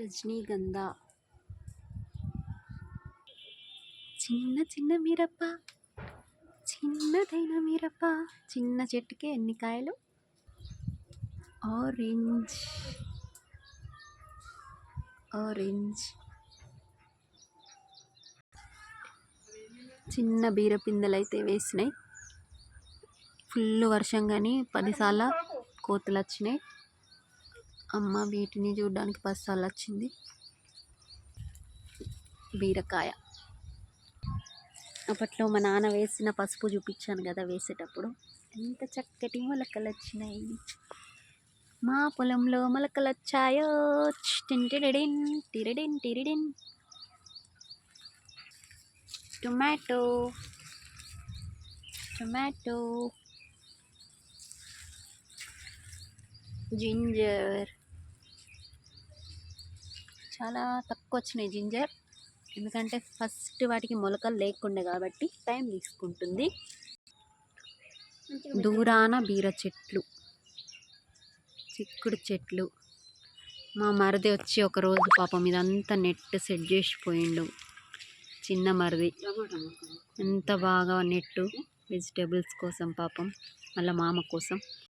రజనీగంధ. చిన్న చిన్న మిరప చిన్నదైన మిరప చిన్న చెట్టుకి ఎన్ని కాయలు? ఆరెంజ్. ఆరెంజ్. చిన్న బీర పిందెలు అయితే వేసినాయి. ఫుల్ వర్షం కానీ పదిసార్లు కోతులు వచ్చినాయి అమ్మ వీటిని చూడడానికి పదిసార్లు వచ్చింది. బీరకాయ. అప్పట్లో మా నాన్న వేసిన పసుపు చూపించాను కదా వేసేటప్పుడు. ఎంత చక్కటి మొలకలు వచ్చినాయి. మా పొలంలో మొలకలు వచ్చాయో. టింటిడిడిన్ టిరిడిన్ టిరిడిన్. టొమాటో. టొమాటో. జింజర్. చాలా తక్కువ వచ్చినాయి జింజర్. ఎందుకంటే ఫస్ట్ వాటికి మొలకలు లేకుండే కాబట్టి టైం తీసుకుంటుంది. దూరాన బీర చెట్లు. చిక్కుడు చెట్లు. మా మరిది వచ్చి ఒకరోజు పాపం ఇదంతా నెట్ సెట్ చేసిపోయిండు. చిన్న మరిది. ఎంత బాగా నెట్టు. వెజిటేబుల్స్ కోసం పాపం. మళ్ళీ మామ కోసం.